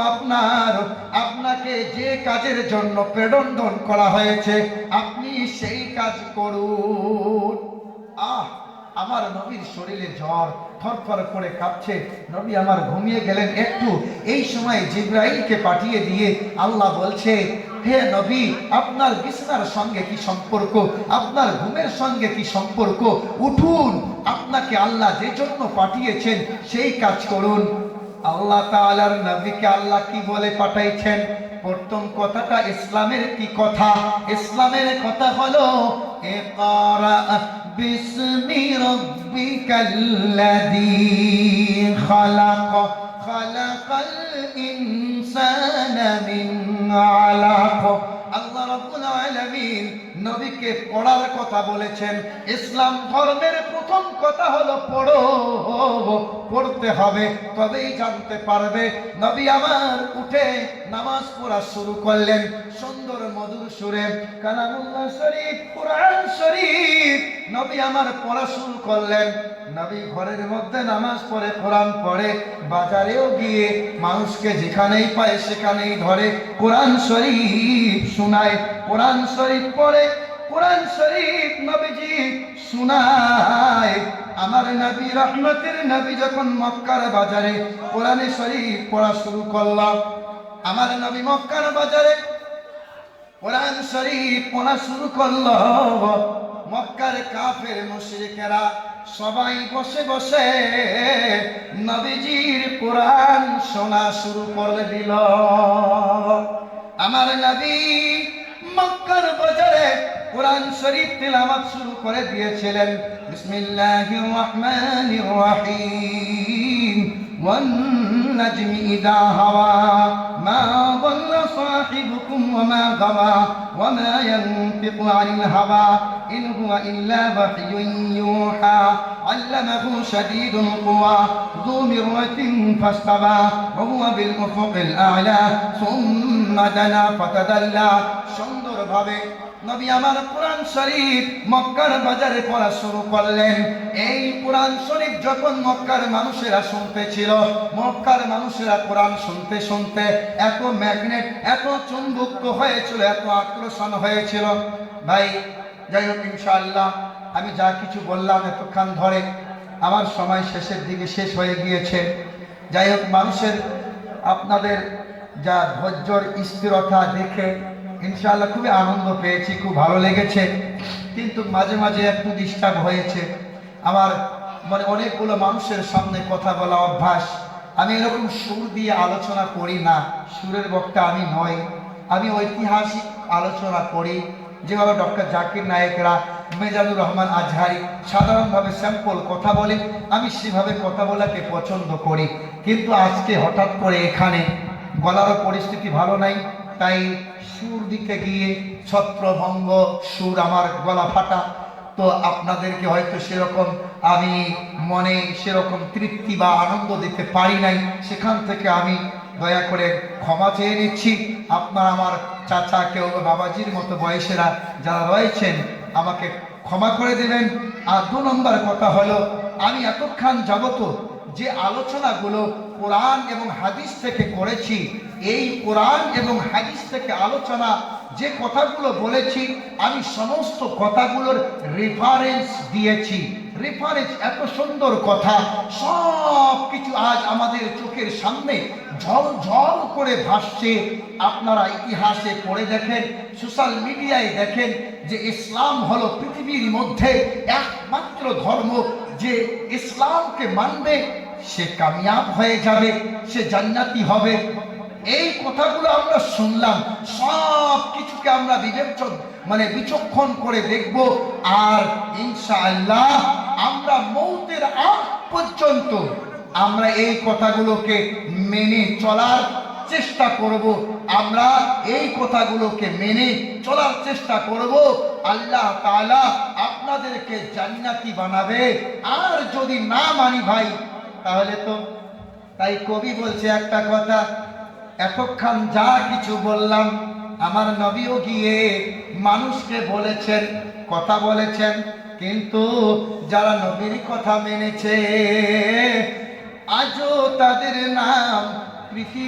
আপনার, আপনাকে যে কাজের জন্য প্রেরণ করা হয়েছে, আপনি সেই কাজ করুন। আহ, আমার নবীর শরীরে জ্বর থরথর করে কাঁপছে। নবী আমার ঘুমিয়ে গেলেন একটু। এই সময় জিব্রাইলকে পাঠিয়ে দিয়ে আল্লাহ বলছে, হে নবী, আপনার বিছানার সঙ্গে কি সম্পর্ক? আপনার ঘুমের সঙ্গে কি সম্পর্ক? উঠুন, আপনাকে আল্লাহ যে জন্য পাঠিয়েছেন, সেই কাজ করুন। আল্লাহ তাআলার নবীকে আল্লাহ কি বলে পাঠাইছেন? প্রথম কথাটা ইসলামের কি কথা? ইসলামের কথা হলো, ইকরা বিসমি রাব্বিকাল্লাযী খালাক, খালাকাল ইনসানা মিন আলাক। আল্লাহ রাব্বুল আলামিন নবীকে পড়ার কথা বলেছেন। ইসলাম ধর্মের প্রথম কথা হলো, পড়ো। পড়তে হবে, তবেই জানতে পারবে। নবী আমার উঠে নামাজ পড়া শুরু করলেন সুন্দর মধুর সুরে, কালামুল্লাহ শরীফ, কোরআন শরীফ। নবী আমার পড়া শুরু করলেন। নবী ঘরের মধ্যে নামাজ পড়ে, কোরআন পড়ে, বাজারেও গিয়ে মানুষকে যেখানেই পায় সেখানেই ধরে কোরআন শরীফ শোনায়। কোরআন শরীফ পড়ে, কোরআন শরীফ নবীজি শোনায়। আমার নবী, রহমতের নবী যখন মক্কার বাজারে, কোরআনে শরীফ পড়া শুরু করলাম। আমার নবী মক্কার বাজারে কোরআন শরীফ পড়া শুরু করল। মক্কার কাফের মুশরিকেরা সবাই বসে বসে নবীজির কোরআন শোনা শুরু করে দিল। আমার নবী মক্কার বাজারে কোরআন শরীফ তিলাওয়াত শুরু করে দিয়েছিলেন বিসমিল্লাহির রহমানির রহিম والنجم إذا هوى ما ضل صاحبكم وما غوى وما ينطق عن الهوى إن هو إلا وحي يوحى علمه شديد القوى ذو مرة فاستوى وهو بالأفق الأعلى ثم دنا فتدلى সুন্দর ভাবে নবী আমার কোরআন শরীফ মক্কার বাজারে পড়া শুরু করলেন। এই কোরআন শরীফ যখন মক্কার মানুষেরা শুনতেছিল, মক্কার মানুষেরা কোরআন শুনতে শুনতে এত ম্যাগনেট, এত চুম্বুক্ত হয়েছিল, এত আকর্ষণ হয়েছিল। ভাই, যাই হোক, ইনশাআল্লাহ, আমি যা কিছু বললাম এতক্ষণ ধরে আমার সময় শেষের দিকে শেষ হয়ে গিয়েছে। যাই হোক, মানুষের আপনাদের যা ধৈর্যর স্থিরতা দেখে ইনশাআল্লাহ খুবই আনন্দ পেয়েছি, খুব ভালো লেগেছে। কিন্তু মাঝে মাঝে একটু ডিস্টার্ব হয়েছে। আমার মানে অনেকগুলো মানুষের সামনে কথা বলা অভ্যাস। আমি এরকম সুর দিয়ে আলোচনা করি না। সুরের বক্তা আমি নয় আমি ঐতিহাসিক আলোচনা করি। যেভাবে ডক্টর জাকির নায়েকরা মেজানুর রহমান আজহারি সাধারণভাবে স্যাম্পল কথা বলে আমি সেভাবে কথা বলাকে পছন্দ করি। কিন্তু আজকে হঠাৎ করে এখানে গলারও পরিস্থিতি ভালো নাই। তাই সুর দিতে গিয়ে ছত্রভঙ্গ সুর আমার গলা ফাটা। তো আপনাদেরকে হয়তো সেরকম আমি মনে সেরকম তৃপ্তি বা আনন্দ দিতে পারি নাই। সেখান থেকে আমি দয়া করে ক্ষমা চেয়ে নিচ্ছি। আপনার আমার চাচা কেউ বাবাজির মতো বয়সেরা যারা রয়েছেন, আমাকে ক্ষমা করে দেবেন। আর দু নম্বর কথা হলো, আমি এতক্ষণ যাবত যে আলোচনাগুলো কোরআন এবং হাদিস থেকে করেছি, এই কোরআন এবং হাদিস থেকে আলোচনা, যে কথাগুলো বলেছি, আমি সমস্ত কথাগুলোর রেফারেন্স দিয়েছি। রেফারেন্স এত সুন্দর কথা, সব কিছু আজ আমাদের চোখের সামনে ঝল ঝল করে ভাসছে। আপনারা ইতিহাসে পড়ে দেখেন সোশ্যাল মিডিয়ায় দেখেন যে ইসলাম হলো পৃথিবীর মধ্যে একমাত্র ধর্ম যে ইসলামকে মানবে সে কামিয়াব হয়ে যাবে, সে জান্নাতি হবে। এই কথাগুলো আমরা শুনলাম, সব কিছুকে আমরা বিবেচন মানে বিচক্ষণ করে দেখব। আর ইনশাআল্লাহ আমরা মৌতের আগ পর্যন্ত আমরা এই কথাগুলোকে মেনে চলার চেষ্টা করব। আমরা এই কথাগুলোকে মেনে চলার চেষ্টা করব। আল্লাহ তাআলা আপনাদেরকে জান্নাতি বানাবে। আর যদি না মানি ভাই তাহলে তো তাই কবি বলছে একটা কথা, এতক্ষণ যা কিছু বললাম, আমার নবীও গিয়ে মানুষকে বলেছেন, কথা বলেছেন। কিন্তু যারা নবীর কথা মেনেছে, আজও তাদের নাম পৃথিবী